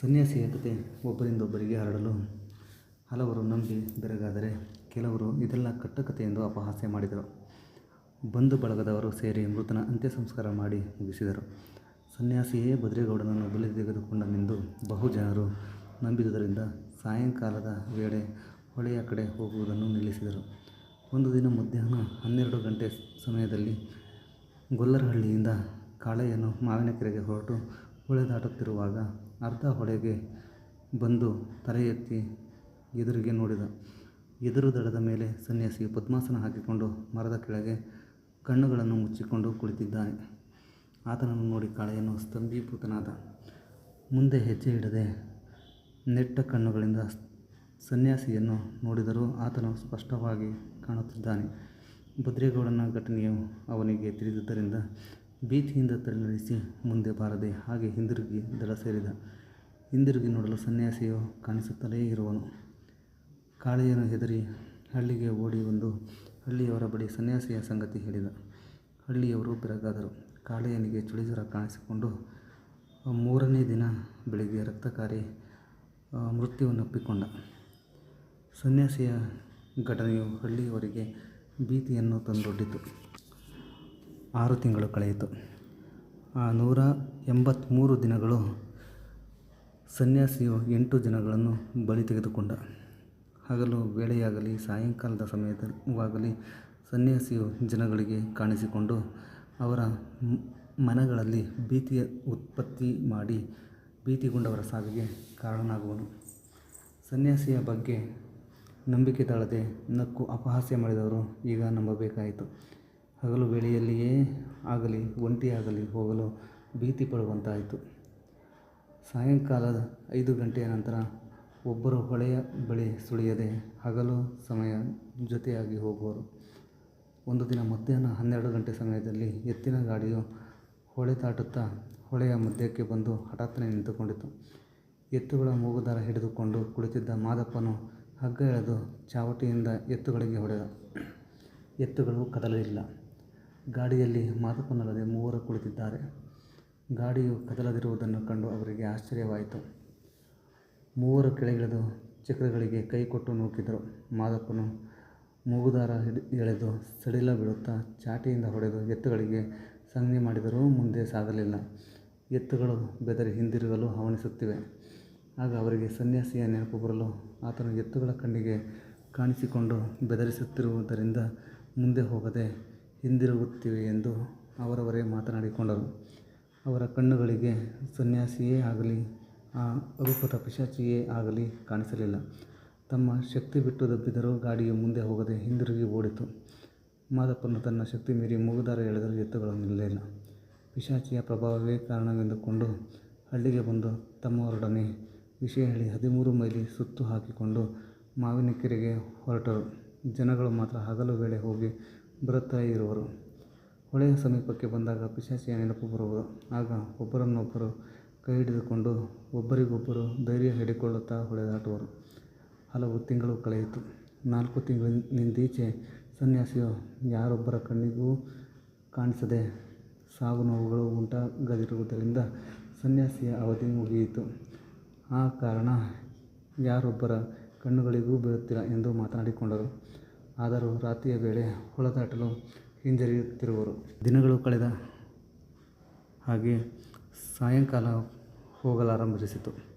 ಸನ್ಯಾಸಿಯ ಕತೆ ಒಬ್ಬರಿಂದೊಬ್ಬರಿಗೆ ಹರಡಲು ಹಲವರು ನಂಬಿ ಬೆರಗಾದರೆ ಕೆಲವರು ಇದೆಲ್ಲ ಕಟ್ಟಕತೆ ಎಂದು ಅಪಹಾಸ್ಯ ಮಾಡಿದರು. ಬಂಧು ಬಳಗದವರು ಸೇರಿ ಮೃತನ ಅಂತ್ಯಸಂಸ್ಕಾರ ಮಾಡಿ ಮುಗಿಸಿದರು. ಸನ್ಯಾಸಿಯೇ ಬದ್ರೇಗೌಡನನ್ನು ಬಲಿ ತೆಗೆದುಕೊಂಡನೆಂದು ಬಹು ಜನರು ನಂಬಿದುದರಿಂದ ಸಾಯಂಕಾಲದ ವೇಳೆ ಹೊಳೆಯ ಕಡೆ ಹೋಗುವುದನ್ನು ನಿಲ್ಲಿಸಿದರು. ಒಂದು ದಿನ ಮಧ್ಯಾಹ್ನ ಹನ್ನೆರಡು ಗಂಟೆ ಸಮಯದಲ್ಲಿ ಗೊಲ್ಲರಹಳ್ಳಿಯಿಂದ ಕಾಳೆಯನ್ನು ಮಾವಿನಕೆರೆಗೆ ಹೊರಟು ಹೊಳೆ ದಾಟುತ್ತಿರುವಾಗ ಅರ್ಧ ಹೊಳೆಗೆ ಬಂದು ತಲೆ ಎತ್ತಿ ಎದುರಿಗೆ ನೋಡಿದ. ಎದುರು ದಡದ ಮೇಲೆ ಸನ್ಯಾಸಿ ಪದ್ಮಾಸನ ಹಾಕಿಕೊಂಡು ಮರದ ಕೆಳಗೆ ಕಣ್ಣುಗಳನ್ನು ಮುಚ್ಚಿಕೊಂಡು ಕುಳಿತಿದ್ದಾನೆ. ಆತನನ್ನು ನೋಡಿ ಕಾಳೆಯನ್ನು ಸ್ತಂಭೀಭೂತನಾದ. ಮುಂದೆ ಹೆಜ್ಜೆ ಇಡದೆ ನೆಟ್ಟ ಕಣ್ಣುಗಳಿಂದ ಸನ್ಯಾಸಿಯನ್ನು ನೋಡಿದರೂ ಆತನು ಸ್ಪಷ್ಟವಾಗಿ ಕಾಣುತ್ತಿದ್ದಾನೆ. ಭದ್ರೇಗೌಡನ ಘಟನೆಯು ಅವನಿಗೆ ತಿಳಿದಿದ್ದರಿಂದ ಭೀತಿಯಿಂದ ತಲೆನಡಿಸಿ ಮುಂದೆ ಬಾರದೆ ಹಾಗೆ ಹಿಂದಿರುಗಿ ದಡ ಸೇರಿದ. ಹಿಂದಿರುಗಿ ನೋಡಲು ಸನ್ಯಾಸಿಯು ಕಾಣಿಸುತ್ತಲೇ ಇರುವನು. ಕಾಳೆಯನು ಹೆದರಿ ಹಳ್ಳಿಗೆ ಓಡಿ ಬಂದು ಹಳ್ಳಿಯವರ ಬಳಿ ಸನ್ಯಾಸಿಯ ಸಂಗತಿ ಹೇಳಿದ. ಹಳ್ಳಿಯವರು ಬೆರಗಾದರು. ಕಾಳಿಯನಿಗೆ ಚುಳಿಜ್ವರ ಕಾಣಿಸಿಕೊಂಡು ಮೂರನೇ ದಿನ ಬೆಳಿಗ್ಗೆ ರಕ್ತಕಾರಿ ಮೃತ್ಯುವನ್ನಪ್ಪಿಕೊಂಡ. ಸನ್ಯಾಸಿಯ ಘಟನೆಯು ಹಳ್ಳಿಯವರಿಗೆ ಭೀತಿಯನ್ನು ತಂದೊಡ್ಡಿತು. ಆರು ತಿಂಗಳು ಕಳೆಯಿತು. ಆ ನೂರ ಎಂಬತ್ತ್ಮೂರು ದಿನಗಳು. ಸನ್ಯಾಸಿಯು ಎಂಟು ಜನಗಳನ್ನು ಬಲಿ ತೆಗೆದುಕೊಂಡ. ಹಗಲು ವೇಳೆಯಾಗಲಿ, ಸಾಯಂಕಾಲದ ಸಮಯವಾಗಲಿ ಸನ್ಯಾಸಿಯು ಜನಗಳಿಗೆ ಕಾಣಿಸಿಕೊಂಡು ಅವರ ಮನಗಳಲ್ಲಿ ಭೀತಿಯ ಉತ್ಪತ್ತಿ ಮಾಡಿ ಭೀತಿಗೊಂಡವರ ಸಾವಿಗೆ ಕಾರಣನಾಗುವನು. ಸನ್ಯಾಸಿಯ ಬಗ್ಗೆ ನಂಬಿಕೆ ತಾಳದೆ ನಕ್ಕು ಅಪಹಾಸ್ಯ ಮಾಡಿದವರು ಈಗ ನಂಬಬೇಕಾಯಿತು. ಹಗಲು ವೇಳೆಯಲ್ಲಿಯೇ ಆಗಲಿ ಒಂಟಿಯಾಗಲಿ ಹೋಗಲು ಭೀತಿಪಡುವಂತಾಯಿತು. ಸಾಯಂಕಾಲದ ಐದು ಗಂಟೆಯ ನಂತರ ಒಬ್ಬರು ಹೊಳೆಯ ಬಳಿ ಸುಳಿಯದೆ ಹಗಲು ಸಮಯ ಜೊತೆಯಾಗಿ ಹೋಗುವರು. ಒಂದು ದಿನ ಮಧ್ಯಾಹ್ನ ಹನ್ನೆರಡು ಗಂಟೆ ಸಮಯದಲ್ಲಿ ಎತ್ತಿನ ಗಾಡಿಯು ಹೊಳೆ ದಾಟುತ್ತಾ ಹೊಳೆಯ ಮಧ್ಯಕ್ಕೆ ಬಂದು ಹಠಾತ್ತನೆ ನಿಂತುಕೊಂಡಿತು. ಎತ್ತುಗಳ ಮೂಗುದಾರ ಹಿಡಿದುಕೊಂಡು ಕುಳಿತಿದ್ದ ಮಾದಪ್ಪನು ಹಗ್ಗ ಎಳೆದು ಚಾವಟಿಯಿಂದ ಎತ್ತುಗಳಿಗೆ ಹೊಡೆದ. ಎತ್ತುಗಳು ಕದಲಲಿಲ್ಲ. ಗಾಡಿಯಲ್ಲಿ ಮಾದಪ್ಪನಲ್ಲದೆ ಮೂವರು ಕುಳಿತಿದ್ದಾರೆ. ಗಾಡಿಯು ಕದಲದಿರುವುದನ್ನು ಕಂಡು ಅವರಿಗೆ ಆಶ್ಚರ್ಯವಾಯಿತು. ಮೂವರು ಕೆಳಗಿಳಿದು ಚಕ್ರಗಳಿಗೆ ಕೈ ಕೊಟ್ಟು ನೂಕಿದರು. ಮಾದಪ್ಪನು ಮೂಗುದಾರ ಎಳೆದು ಸಡಿಲ ಬೀಳುತ್ತಾ ಚಾಟಿಯಿಂದ ಹೊಡೆದು ಎತ್ತುಗಳಿಗೆ ಸಂಜ್ಞೆ ಮಾಡಿದರೂ ಮುಂದೆ ಸಾಗಲಿಲ್ಲ. ಎತ್ತುಗಳು ಬೆದರಿ ಹಿಂದಿರುಗಲು ಹವಣಿಸುತ್ತಿವೆ. ಆಗ ಅವರಿಗೆ ಸನ್ಯಾಸಿಯ ನೆನಪು ಬರಲು ಆತನು ಎತ್ತುಗಳ ಕಣ್ಣಿಗೆ ಕಾಣಿಸಿಕೊಂಡು ಬೆದರಿಸುತ್ತಿರುವುದರಿಂದ ಮುಂದೆ ಹೋಗದೆ ಹಿಂದಿರುಗುತ್ತಿವೆ ಎಂದು ಅವರವರೇ ಮಾತನಾಡಿಕೊಂಡರು. ಅವರ ಕಣ್ಣುಗಳಿಗೆ ಸನ್ಯಾಸಿಯೇ ಆಗಲಿ, ಆ ರೂಪದ ಪಿಶಾಚಿಯೇ ಆಗಲಿ ಕಾಣಿಸಲಿಲ್ಲ. ತಮ್ಮ ಶಕ್ತಿ ಬಿಟ್ಟು ದಬ್ಬಿದರೂ ಗಾಡಿಯು ಮುಂದೆ ಹೋಗದೆ ಹಿಂದಿರುಗಿ ಓಡಿತು. ಮಾದಪ್ಪನು ತನ್ನ ಶಕ್ತಿ ಮೀರಿ ಮೂಗುದಾರ ಎಳೆದರೂ ಎತ್ತುಗಳು ನಿಲ್ಲಲಿಲ್ಲ. ಪಿಶಾಚಿಯ ಪ್ರಭಾವವೇ ಕಾರಣವೆಂದುಕೊಂಡು ಹಳ್ಳಿಗೆ ಬಂದು ತಮ್ಮವರೊಡನೆ ವಿಷಯ ಹೇಳಿ ಹದಿಮೂರು ಮೈಲಿ ಸುತ್ತು ಹಾಕಿಕೊಂಡು ಮಾವಿನಕೆರೆಗೆ ಹೊರಟರು. ಜನಗಳು ಮಾತ್ರ ಹಗಲು ವೇಳೆ ಹೋಗಿ ಬರುತ್ತಾ ಇರುವರು. ಹೊಳೆಯ ಸಮೀಪಕ್ಕೆ ಬಂದಾಗ ಪಿಶಾಚಿಯ ನೆನಪು ಬರುವುದು. ಆಗ ಒಬ್ಬರನ್ನೊಬ್ಬರು ಕೈ ಹಿಡಿದುಕೊಂಡು ಒಬ್ಬರಿಗೊಬ್ಬರು ಧೈರ್ಯ ಹೇಳಿಕೊಳ್ಳುತ್ತಾ ಹೊಳೆ ದಾಟುವರು. ಹಲವು ತಿಂಗಳು ಕಳೆಯಿತು. ನಾಲ್ಕು ತಿಂಗಳಿನಿಂದೀಚೆ ಸನ್ಯಾಸಿಯು ಯಾರೊಬ್ಬರ ಕಣ್ಣಿಗೂ ಕಾಣಿಸದೆ ಸಾವು ನೋವುಗಳು ಉಂಟಾಗದಿರುವುದರಿಂದ ಸನ್ಯಾಸಿಯ ಅವಧಿ ಮುಗಿಯಿತು. ಆ ಕಾರಣ ಯಾರೊಬ್ಬರ ಕಣ್ಣುಗಳಿಗೂ ಬೀಳುತ್ತಿಲ್ಲ ಎಂದು ಮಾತನಾಡಿಕೊಂಡರು. ಆದರೂ ರಾತ್ರಿಯ ವೇಳೆ ಹೊಳೆ ದಾಟಲು ಹಿಂಜರಿಯುತ್ತಿರುವರು. ದಿನಗಳು ಕಳೆದ ಹಾಗೆ ಸಾಯಂಕಾಲ ಹೋಗಲಾರಂಭಿಸಿತು.